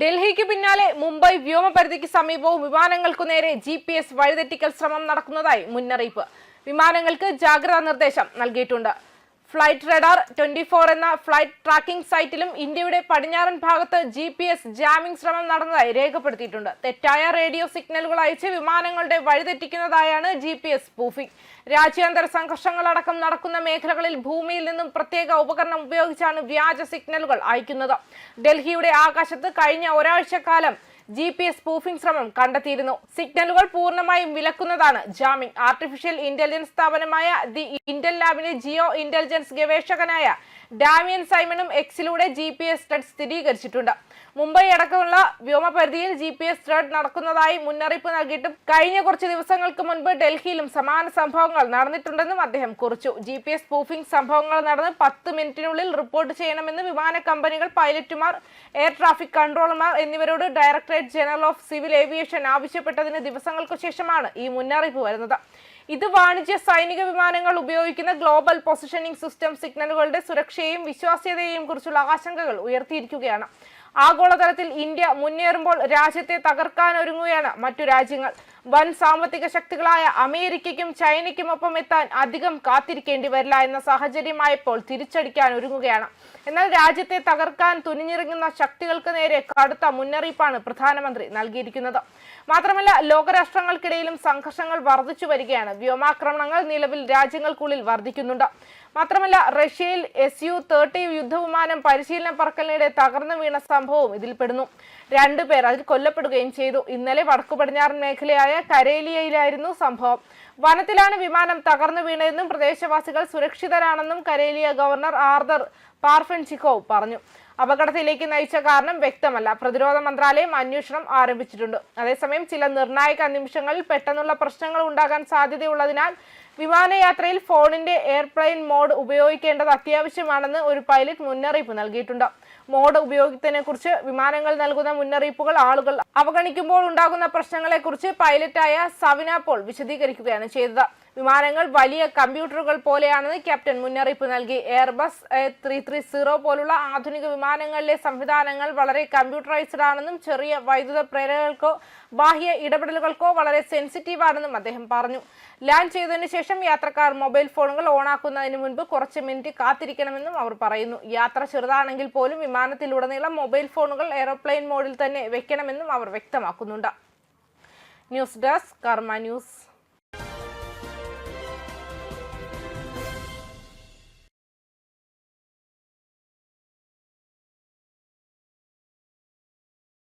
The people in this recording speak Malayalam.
ഡൽഹിക്ക് പിന്നാലെ മുംബൈ വ്യോമപരിധിക്ക് സമീപവും വിമാനങ്ങൾക്കു നേരെ ജി പി എസ് വഴിതെറ്റിക്കൽ ശ്രമം നടക്കുന്നതായി മുന്നറിയിപ്പ്. വിമാനങ്ങൾക്ക് ജാഗ്രതാ നിർദ്ദേശം നൽകിയിട്ടുണ്ട്. ഫ്ലൈറ്റ് റഡാർ ട്വന്റി ഫോർ എന്ന ഫ്ലൈറ്റ് ട്രാക്കിംഗ് സൈറ്റിലും ഇന്ത്യയുടെ പടിഞ്ഞാറൻ ഭാഗത്ത് ജി പി എസ് ജാമിംഗ് ശ്രമം നടന്നതായി രേഖപ്പെടുത്തിയിട്ടുണ്ട്. തെറ്റായ റേഡിയോ സിഗ്നലുകൾ അയച്ച് വിമാനങ്ങളുടെ വഴിതെറ്റിക്കുന്നതായാണ് ജി പി എസ് സ്പൂഫിംഗ് രാജ്യാന്തര സംഘർഷങ്ങളടക്കം നടക്കുന്ന മേഖലകളിൽ ഭൂമിയിൽ നിന്നും പ്രത്യേക ഉപകരണം ഉപയോഗിച്ചാണ് വ്യാജ സിഗ്നലുകൾ അയക്കുന്നത്. ഡൽഹിയുടെ ആകാശത്ത് കഴിഞ്ഞ ഒരാഴ്ചക്കാലം ജി പി എസ് സ്പൂഫിംഗ് ശ്രമം കണ്ടെത്തിയിരുന്നു. സിഗ്നലുകൾ പൂർണമായും വിലക്കുന്നതാണ് ജാമിംഗ് ആർട്ടിഫിഷ്യൽ ഇന്റലിജൻസ് സ്ഥാപനമായ ദി ഇന്റൽ ലാബിലെ ജിയോ ഇന്റലിജൻസ് ഗവേഷകനായ ഡാമിയൻ സൈമണും എക്സിലൂടെ ജി പി എസ് ത്രെഡ് സ്ഥിരീകരിച്ചിട്ടുണ്ട്. മുംബൈ അടക്കമുള്ള വ്യോമപരിധിയിൽ ജി പി എസ് ത്രെഡ് നടക്കുന്നതായി മുന്നറിയിപ്പ് നൽകിയിട്ടും കഴിഞ്ഞ കുറച്ച് ദിവസങ്ങൾക്ക് മുൻപ് ഡൽഹിയിലും സമാന സംഭവങ്ങൾ നടന്നിട്ടുണ്ടെന്നും അദ്ദേഹം കുറിച്ചു. ജി പി എസ് സ്പൂഫിംഗ് സംഭവങ്ങൾ നടന്ന് പത്ത് മിനിറ്റിനുള്ളിൽ റിപ്പോർട്ട് ചെയ്യണമെന്ന് വിമാന കമ്പനികൾ പൈലറ്റുമാർ എയർ ട്രാഫിക് കൺട്രോളർമാർ എന്നിവരോട് directorate general of civil aviation ആവശ്യപ്പെട്ടതിന് ദിവസങ്ങൾക്കു ശേഷമാണ് ഈ മുന്നറിയിപ്പ് വരുന്നത്. ഇത് വാണിജ്യ സൈനിക വിമാനങ്ങൾ ഉപയോഗിക്കുന്ന ഗ്ലോബൽ പൊസിഷനിംഗ് സിസ്റ്റം സിഗ്നലുകളുടെ സുരക്ഷയെയും വിശ്വാസ്യതയെയും കുറിച്ചുള്ള ആശങ്കകൾ ഉയർത്തിയിരിക്കുകയാണ്. ആഗോളതലത്തിൽ ഇന്ത്യ മുന്നേറുമ്പോൾ രാജ്യത്തെ തകർക്കാനൊരുങ്ങുകയാണ് മറ്റു രാജ്യങ്ങൾ. വൻ സാമ്പത്തിക ശക്തികളായ അമേരിക്കയ്ക്കും ചൈനയ്ക്കുമൊപ്പം എത്താൻ അധികം കാത്തിരിക്കേണ്ടി വരില്ല എന്ന സാഹചര്യമായപ്പോൾ തിരിച്ചടിക്കാൻ ഒരുങ്ങുകയാണ്. എന്നാൽ രാജ്യത്തെ തകർക്കാൻ തുനിഞ്ഞിറങ്ങുന്ന ശക്തികൾക്ക് നേരെ കടുത്ത മുന്നറിയിപ്പാണ് പ്രധാനമന്ത്രി നൽകിയിരിക്കുന്നത്. മാത്രമല്ല ലോകരാഷ്ട്രങ്ങൾക്കിടയിലും സംഘർഷങ്ങൾ വർദ്ധിച്ചു വരികയാണ്. വ്യോമാക്രമണങ്ങൾ നിലവിൽ രാജ്യങ്ങൾക്കുള്ളിൽ വർദ്ധിക്കുന്നുണ്ട്. മാത്രമല്ല റഷ്യയിൽ എസ് യു തേർട്ടി യുദ്ധവിമാനം പരിശീലന പറക്കലിനിടെ തകർന്നു വീണ സംഭവവും ഇതിൽപ്പെടുന്നു. രണ്ടുപേർ അതിൽ കൊല്ലപ്പെടുകയും ചെയ്തു. ഇന്നലെ വടക്കു പടിഞ്ഞാറൻ മേഖലയായ കരേലിയയിലായിരുന്നു സംഭവം. വനത്തിലാണ് വിമാനം തകർന്നു വീണതെന്നും പ്രദേശവാസികൾ സുരക്ഷിതരാണെന്നും കരേലിയ ഗവർണർ ആർദർ പാർഫൻചിക്കോവ് പറഞ്ഞു. അപകടത്തിലേക്ക് നയിച്ച കാരണം വ്യക്തമല്ല. പ്രതിരോധ മന്ത്രാലയം അന്വേഷണം ആരംഭിച്ചിട്ടുണ്ട്. അതേസമയം ചില നിർണായക നിമിഷങ്ങളിൽ പെട്ടെന്നുള്ള പ്രശ്നങ്ങൾ ഉണ്ടാകാൻ സാധ്യതയുള്ളതിനാൽ വിമാനയാത്രയിൽ ഫോണിന്റെ എയർപ്ലെയിൻ മോഡ് ഉപയോഗിക്കേണ്ടത് അത്യാവശ്യമാണെന്ന് ഒരു പൈലറ്റ് മുന്നറിയിപ്പ് നൽകിയിട്ടുണ്ട്. മോഡ് ഉപയോഗത്തിനെ കുറിച്ച് വിമാനങ്ങൾ നൽകുന്ന മുന്നറിയിപ്പുകൾ ആളുകൾ അവഗണിക്കുമ്പോൾ ഉണ്ടാകുന്ന പ്രശ്നങ്ങളെക്കുറിച്ച് പൈലറ്റായ സവിന പോൾ വിശദീകരിക്കുകയാണ് ചെയ്തത്. വിമാനങ്ങൾ വലിയ കമ്പ്യൂട്ടറുകൾ പോലെയാണെന്ന് ക്യാപ്റ്റൻ മുന്നറിയിപ്പ് നൽകി. എയർബസ് ത്രീ ത്രീ സീറോ പോലുള്ള ആധുനിക വിമാനങ്ങളിലെ സംവിധാനങ്ങൾ വളരെ കമ്പ്യൂട്ടറൈസ്ഡ് ആണെന്നും ചെറിയ വൈദ്യുത പ്രേരകൾക്കോ ബാഹ്യ ഇടപെടലുകൾക്കോ വളരെ സെൻസിറ്റീവ് ആണെന്നും അദ്ദേഹം പറഞ്ഞു. ലാൻഡ് ചെയ്തതിനു ശേഷം യാത്രക്കാർ മൊബൈൽ ഫോണുകൾ ഓണാക്കുന്നതിന് മുൻപ് കുറച്ച് മിനിറ്റ് കാത്തിരിക്കണമെന്നും അവർ പറയുന്നു. യാത്ര ചെറുതാണെങ്കിൽ പോലും വിമാനത്തിലുടനീളം മൊബൈൽ ഫോണുകൾ എയ്റോപ്ലെയിൻ മോഡിൽ തന്നെ വെക്കണമെന്നും അവർ വ്യക്തമാക്കുന്നുണ്ട്. News desk Karma news.